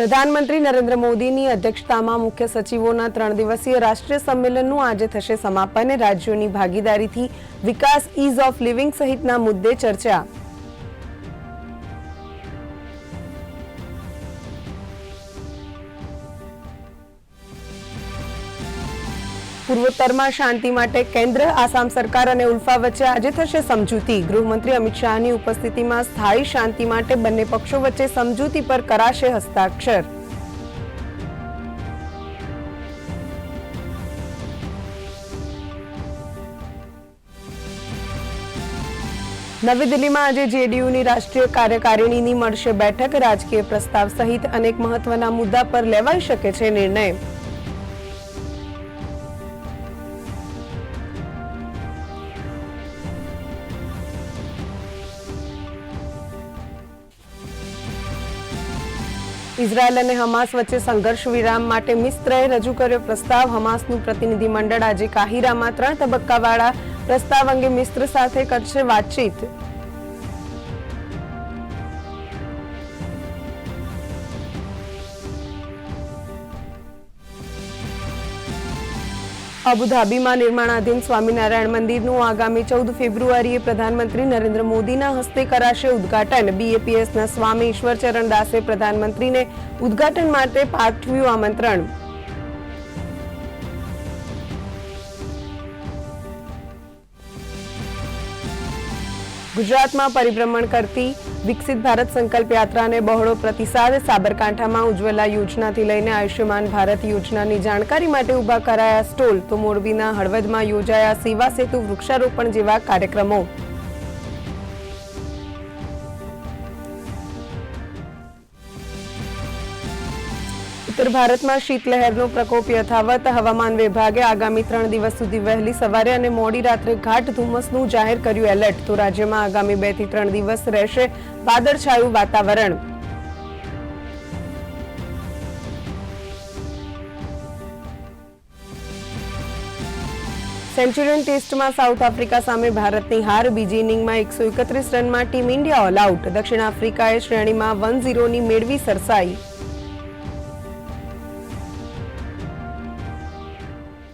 પ્રધાનમંત્રી નરેન્દ્ર મોદીની અધ્યક્ષતામાં મુખ્ય સચિવોના ત્રણ દિવસીય રાષ્ટ્રીય સંમેલનનું આજે થશે સમાપન. રાજ્યોની ભાગીદારીથી વિકાસ ઇઝ ઓફ લિવિંગ સહિતના મુદ્દે ચર્ચા. પૂર્વોત્તરમાં શાંતિ માટે કેન્દ્ર, આસામ સરકાર અને ઉલ્ફા વચ્ચે આજે થશે સમજૂતી. ગૃહમંત્રી અમિત શાહની ઉપસ્થિતિમાં સ્થાયી શાંતિ માટે બંને પક્ષો વચ્ચે સમજૂતી પર કરાશે હસ્તાક્ષર. નવી દિલ્હીમાં આજે જેડીયુની રાષ્ટ્રીય કાર્યકારિણીની મળશે બેઠક. રાજકીય પ્રસ્તાવ સહિત અનેક મહત્વના મુદ્દા પર લેવાઈ શકે છે નિર્ણય. ઇઝરાયલ અને હમાસ વચ્ચે સંઘર્ષ વિરામ માટે મિસ્ત્રએ રજૂ કર્યો પ્રસ્તાવ. હમાસનું પ્રતિનિધિ મંડળ આજે કાહિરામાં ત્રણ તબક્કાવાળા પ્રસ્તાવ અંગે મિસ્ત્ર સાથે કરશે વાતચીત. અબુધાબીમાં નિર્માણાધીન સ્વામિનારાયણ મંદિરનું આગામી ચૌદ ફેબ્રુઆરીએ પ્રધાનમંત્રી નરેન્દ્ર મોદીના હસ્તે કરાશે ઉદઘાટન. બીએપીએસના સ્વામી ઈશ્વરચરણ દાસે પ્રધાનમંત્રીને ઉદ્ઘાટન માટે પાઠવ્યું આમંત્રણ. ગુજરાતમાં પરિભ્રમણ કરતી વિકસિત ભારત સંકલ્પ યાત્રાને બહોળો પ્રતિસાદ સાબરકાંઠામાં ઉજ્જવલા યોજનાથી લઈને આયુષ્યમાન ભારત યોજનાની જાણકારી માટે ઊભા કરાયા સ્ટોલ. તો મોરબીના હળવદમાં યોજાયા સેવા સેતુ વૃક્ષારોપણ જેવા કાર્યક્રમો. ઉત્તર ભારતમાં શીતલહેરનો પ્રકોપ યથાવત હવામાન વિભાગે આગામી ત્રણ દિવસ સુધી વહેલી સવારે અને મોડી રાત્રે ઘાટ ધુમ્મસનું જાહેર કર્યું એલર્ટ. તો રાજ્યમાં આગામી બેથી ત્રણ દિવસ રહેશે વાદળછાયું વાતાવરણ. સેન્ચુરિયન ટેસ્ટમાં સાઉથ આફ્રિકા સામે ભારતની હાર. બીજી ઇનિંગમાં એકસો એકત્રીસ રનમાં ટીમ ઇન્ડિયા ઓલ આઉટ. દક્ષિણ આફ્રિકાએ શ્રેણીમાં વન ઝીરોની મેળવી સરસાઈ.